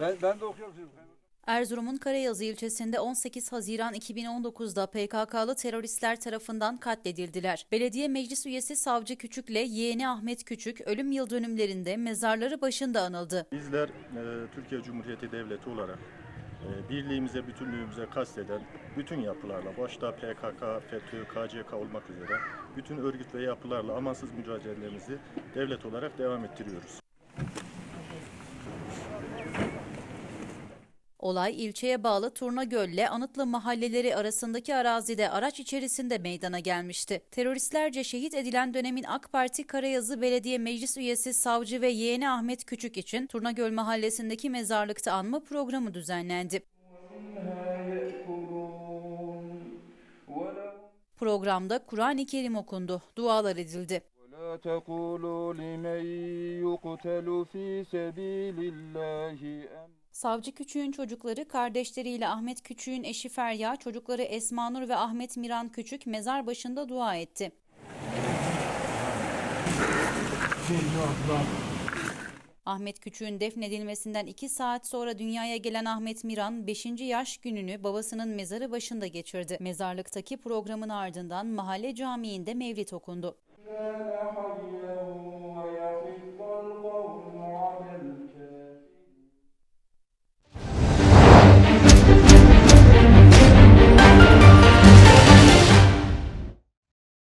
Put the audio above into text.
Ben, ben de okuyorum. Erzurum'un Karayazı ilçesinde 18 Haziran 2019'da PKK'lı teröristler tarafından katledildiler. Belediye meclis üyesi Savcı Küçük'le yeğeni Ahmet Küçük ölüm yıl dönümlerinde mezarları başında anıldı. Bizler e, Türkiye Cumhuriyeti Devleti olarak e, birliğimize, bütünlüğümüze kasteden bütün yapılarla, başta PKK, FETÖ, KCK olmak üzere bütün örgüt ve yapılarla amansız mücadelemizi devlet olarak devam ettiriyoruz. Olay ilçeye bağlı Turnagöl'le Anıtlı mahalleleri arasındaki arazide araç içerisinde meydana gelmişti. Teröristlerce şehit edilen dönemin AK Parti Karayazı Belediye Meclis Üyesi Savcı ve yeğeni Ahmet Küçük için Turnagöl mahallesindeki mezarlıkta anma programı düzenlendi. Programda Kur'an-ı Kerim okundu, dualar edildi. ولا تقولوا لمن يقتل في سبيل الله أم Savcı Küçüğün çocukları kardeşleriyle Ahmet Küçüğün eşi Ferya, çocukları Esma Nur ve Ahmet Miran Küçük mezar başında dua etti. Ahmet Küçük'ün defnedilmesinden 2 saat sonra dünyaya gelen Ahmet Miran 5. yaş gününü babasının mezarı başında geçirdi. Mezarlıktaki programın ardından mahalle camiinde mevlit okundu.